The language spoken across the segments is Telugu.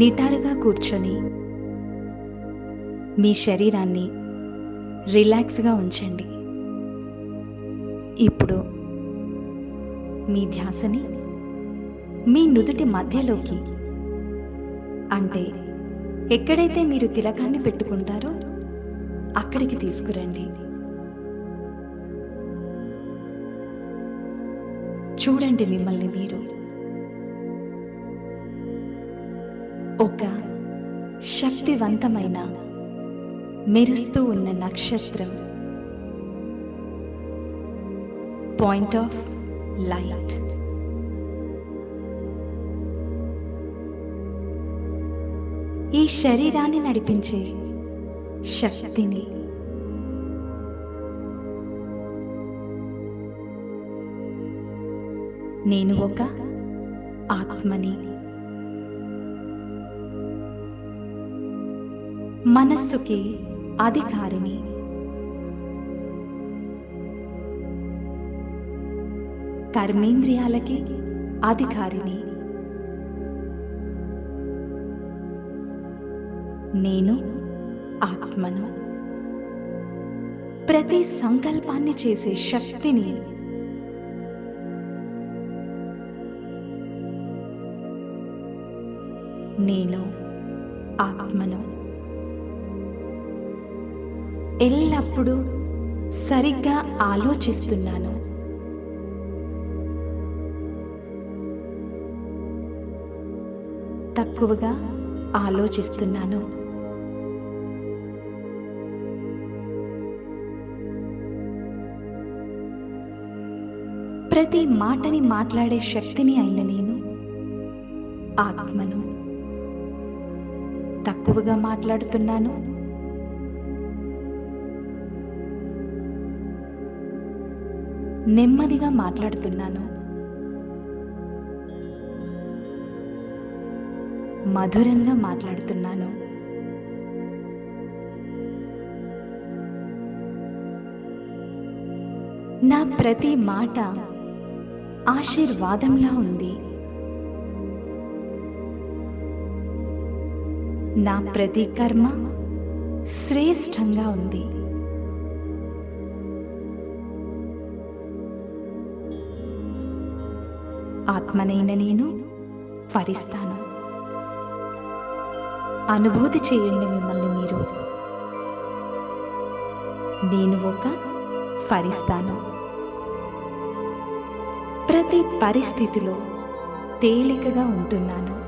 నిటారుగా కూర్చొని మీ శరీరాన్ని రిలాక్స్గా ఉంచండి. ఇప్పుడు మీ ధ్యాసని మీ నుదుటి మధ్యలోకి అంటే ఎక్కడైతే మీరు తిలకాన్ని పెట్టుకుంటారో అక్కడికి తీసుకురండి. చూడండి మిమ్మల్ని మీరు. ఒక శక్తివంతమైన మెరుస్తూ ఉన్న నక్షత్రం. పాయింట్ ఆఫ్ లైట్ ఈ శరీరాన్ని నడిపించే శక్తిని. నేను ఒక ఆత్మని. మనస్సుకి అధికారిని కర్మేంద్రియాలకి అధికారిని నేను ఆత్మను. ప్రతి సంకల్పాన్ని చేసే శక్తిని నేను ఆత్మను. ఎల్లప్పుడూ సరిగ్గా ఆలోచిస్తున్నాను. తక్కువగా ఆలోచిస్తున్నాను. ప్రతి మాటని మాట్లాడే శక్తిని అయిన నేను ఆత్మను తక్కువగా మాట్లాడుతున్నాను. నెమ్మదిగా మాట్లాడుతున్నాను. మధురంగా మాట్లాడుతున్నాను. నా ప్రతి మాట ఆశీర్వాదంలా ఉంది. నా ప్రతి కర్మ శ్రేష్టంగా ఉంది. ఆత్మనైన నేను ఫరిస్తాను అనుభూతి చేయండి మిమ్మల్ని మీరు. నేను ఒక ఫరిస్తాను ప్రతి పరిస్థితిలో తేలికగా ఉంటున్నాను.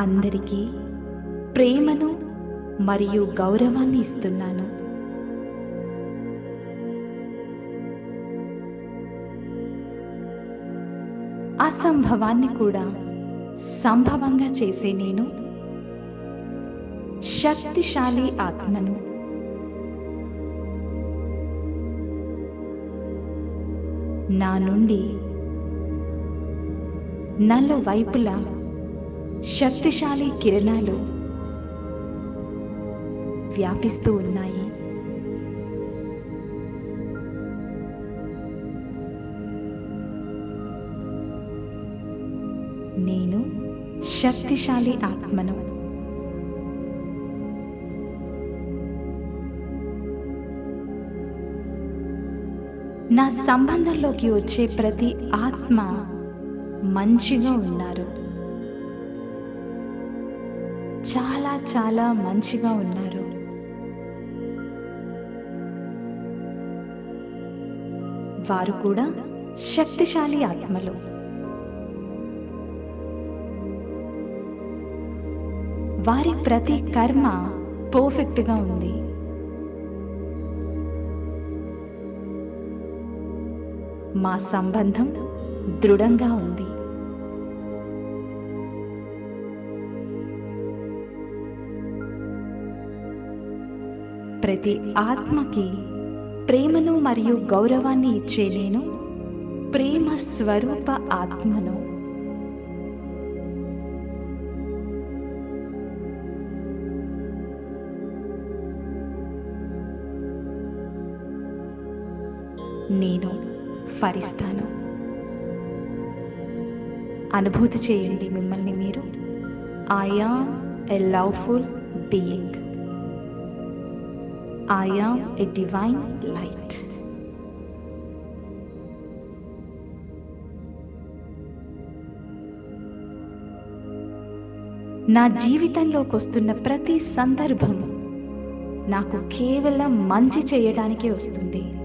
అందరికీ ప్రేమను మరియు గౌరవాన్ని ఇస్తున్నాను. అసంభవాన్ని కూడా సంభవంగా చేసే నేను శక్తిశాలి ఆత్మను. నా నుండి నలు వైపులా శక్తిశాలి కిరణాలు వ్యాపిస్తూ ఉన్నాయి. శక్తిశాలి ఆత్మను. నా సంబంధంలోకి వచ్చే ప్రతి ఆత్మ మంచిగా ఉన్నారు. చాలా చాలా మంచిగా ఉన్నారు. వారు కూడా శక్తిశాలి ఆత్మలు. వారి ప్రతి కర్మ పర్ఫెక్ట్గా ఉంది. మా సంబంధం దృఢంగా ఉంది. ప్రతి ఆత్మకి ప్రేమను మరియు గౌరవాన్ని ఇచ్చే నేను ప్రేమ స్వరూప ఆత్మను. నేను ఫరిస్తాను. అనుభూతి చేయండి మిమ్మల్ని మీరు. I am a loveful being I am a divine light నా జీవితంలోకి వస్తున్న ప్రతి సందర్భం నాకు కేవలం మంచి చేయడానికే వస్తుంది.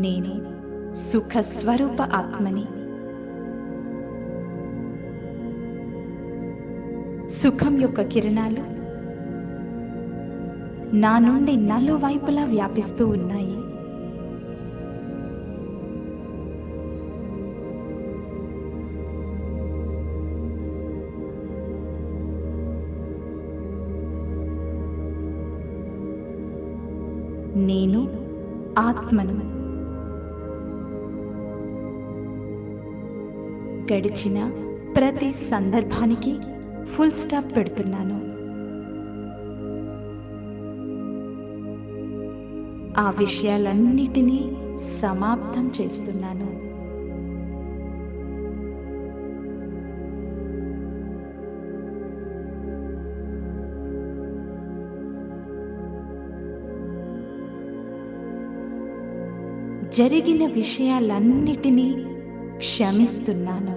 నేను సుఖ స్వరూప ఆత్మని. సుఖం యొక్క కిరణాలు నా నుండి నలువైపులా వ్యాపిస్తూ ఉన్నాయి. నేను ఆత్మను. గడిచిన ప్రతి సందర్భానికి ఫుల్ స్టాప్ పెడుతున్నాను. ఆ విషయాలన్నిటినీ సమాప్తం చేస్తున్నాను. జరిగిన విషయాలన్నిటినీ క్షమిస్తున్నాను.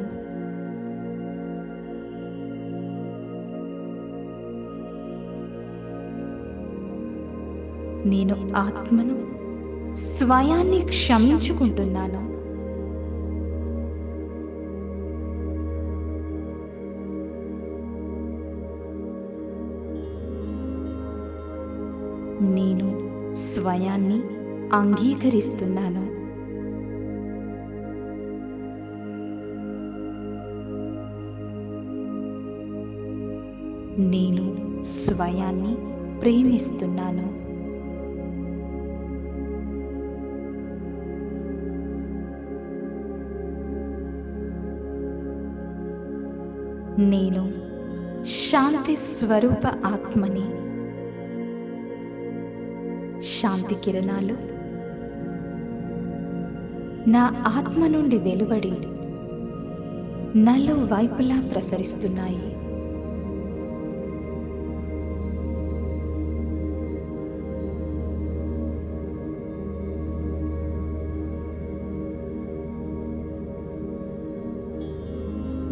నేను ఆత్మను స్వయాన్ని క్షమించుకుంటున్నాను. నేను స్వయాన్ని అంగీకరిస్తున్నాను. నేను స్వయాన్ని ప్రేమిస్తున్నాను. నేను శాంతి స్వరూప ఆత్మని. శాంతి కిరణాలు నా ఆత్మ నుండి వెలువడి నలు వైపులా ప్రసరిస్తున్నాయి.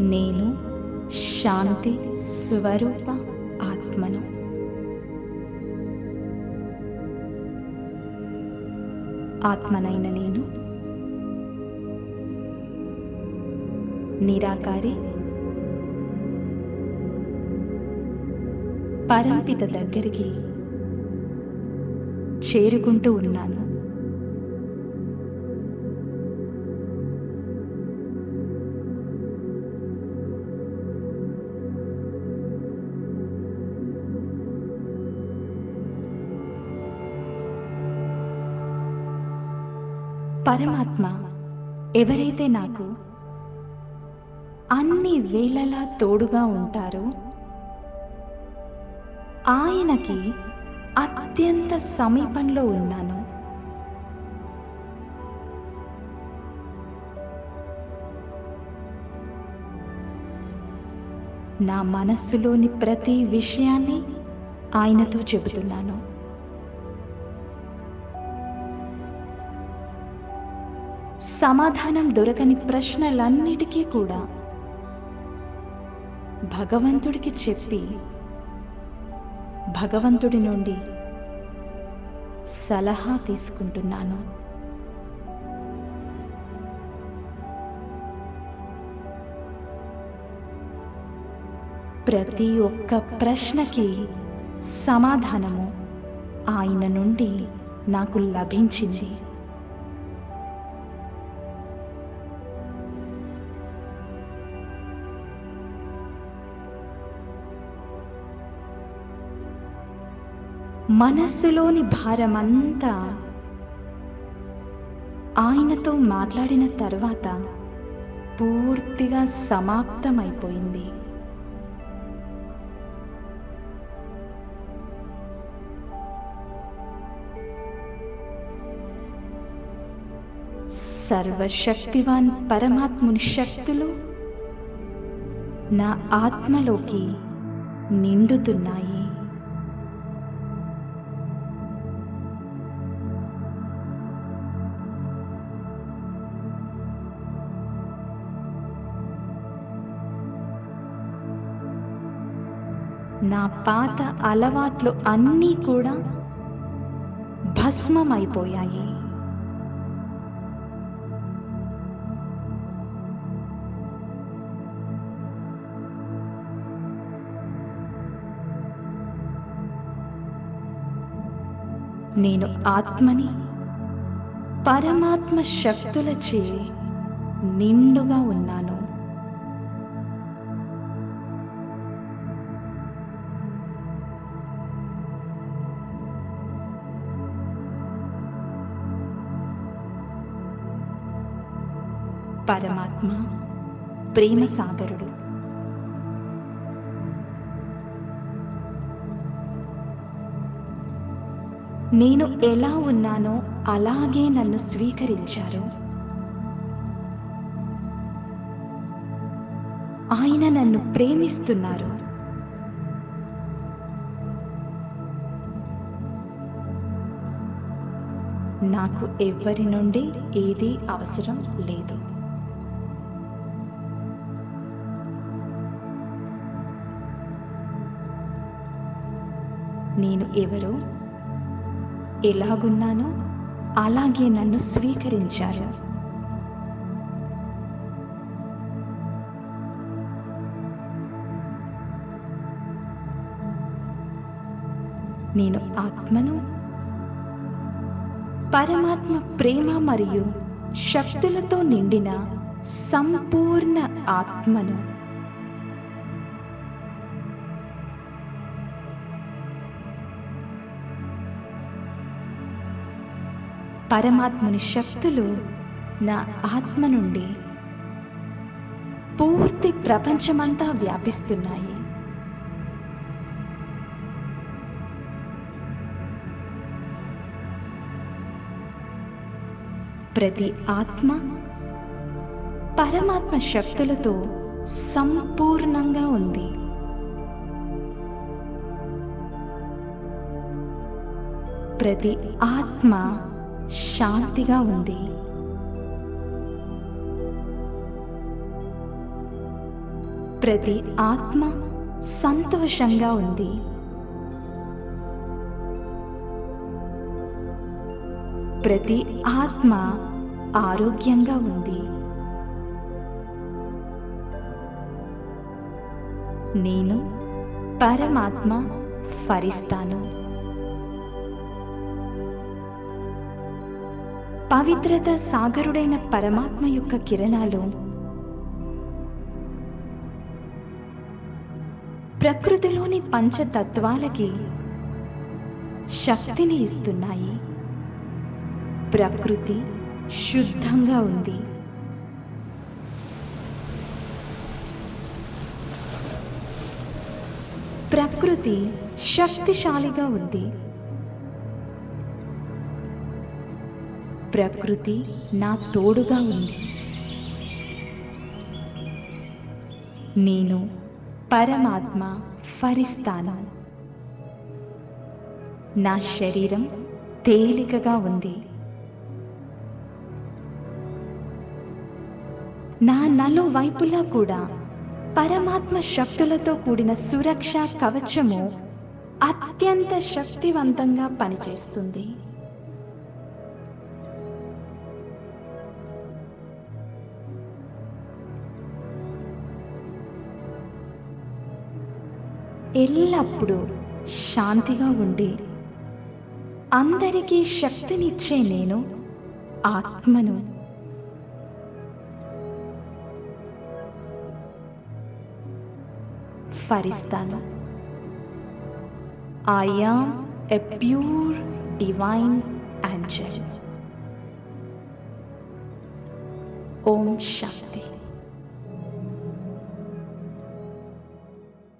నేను శాంతి స్వరూప ఆత్మను. ఆత్మనైన నేను నిరాకారి పరంపిత దగ్గరికి చేరుకుంటూ ఉన్నాను. పరమాత్మ ఎవరైతే నాకు అన్ని వేళలా తోడుగా ఉంటారో ఆయనకి అత్యంత సమీపంలో ఉన్నాను. నా మనస్సులోని ప్రతి విషయాన్ని ఆయనతో చెబుతున్నాను. సమాధానం దొరకని ప్రశ్నలన్నిటికీ కూడా భగవంతుడికి చెప్పి భగవంతుడి నుండి సలహా తీసుకుంటున్నాను. ప్రతి ఒక్క ప్రశ్నకి సమాధానము ఆయన నుండి నాకు లభించింది. మనస్సులోని భారమంతా ఆయనతో మాట్లాడిన తర్వాత పూర్తిగా సమాప్తమైపోయింది. సర్వశక్తివాన్ పరమాత్ముని శక్తులు నా ఆత్మలోకి నిండుతున్నాయి. నా పాత అలవాట్లు అన్నీ కూడా భస్మమైపోయాయి. నేను ఆత్మని పరమాత్మ శక్తులచే నిండుగా ఉన్నాను. పరమాత్మ ప్రేమ సాగరుడు. నేను ఎలా ఉన్నానో అలాగే నన్ను స్వీకరించారు. ఆయన నన్ను ప్రేమిస్తున్నారు. నాకు ఎవ్వరి నుండి ఏదీ అవసరం లేదు. నేను ఎవరో? ఎలాగున్నానో అలాగే నన్ను స్వీకరించారు. నేను ఆత్మను పరమాత్మ ప్రేమ మరియు శక్తులతో నిండిన సంపూర్ణ ఆత్మను. పరమాత్ముని శక్తులు నా ఆత్మ నుండి పూర్తి ప్రపంచమంతా వ్యాపిస్తున్నాయి. ప్రతి ఆత్మ పరమాత్మ శక్తులతో సంపూర్ణంగా ఉంది. ప్రతి ఆత్మ శాంతిగా ఉంది. ప్రతి ఆత్మ సంతోషంగా ఉంది. ప్రతి ఆత్మ ఆరోగ్యంగా ఉంది. నేను పరమాత్మ ఫరిస్తాను. పవిత్రత సాగరుడైన పరమాత్మ యొక్క కిరణాలు ప్రకృతిలోని పంచతత్వాలకి శక్తిని ఇస్తున్నాయి. ప్రకృతి శుద్ధంగా ఉంది. ప్రకృతి శక్తిశాలిగా ఉంది. ప్రకృతి నా తోడుగా ఉంది. నేను పరమాత్మ ఫరిస్తాను. నా శరీరం తేలికగా ఉంది. నా నలు వైపులా కూడా పరమాత్మ శక్తులతో కూడిన సురక్ష కవచము అత్యంత శక్తివంతంగా పనిచేస్తుంది. ఎల్లప్పుడూ శాంతిగా ఉండి అందరికీ శక్తినిచ్చే నేను ఆత్మను. ఫరిస్తాను. I am a pure divine angel Om Shanti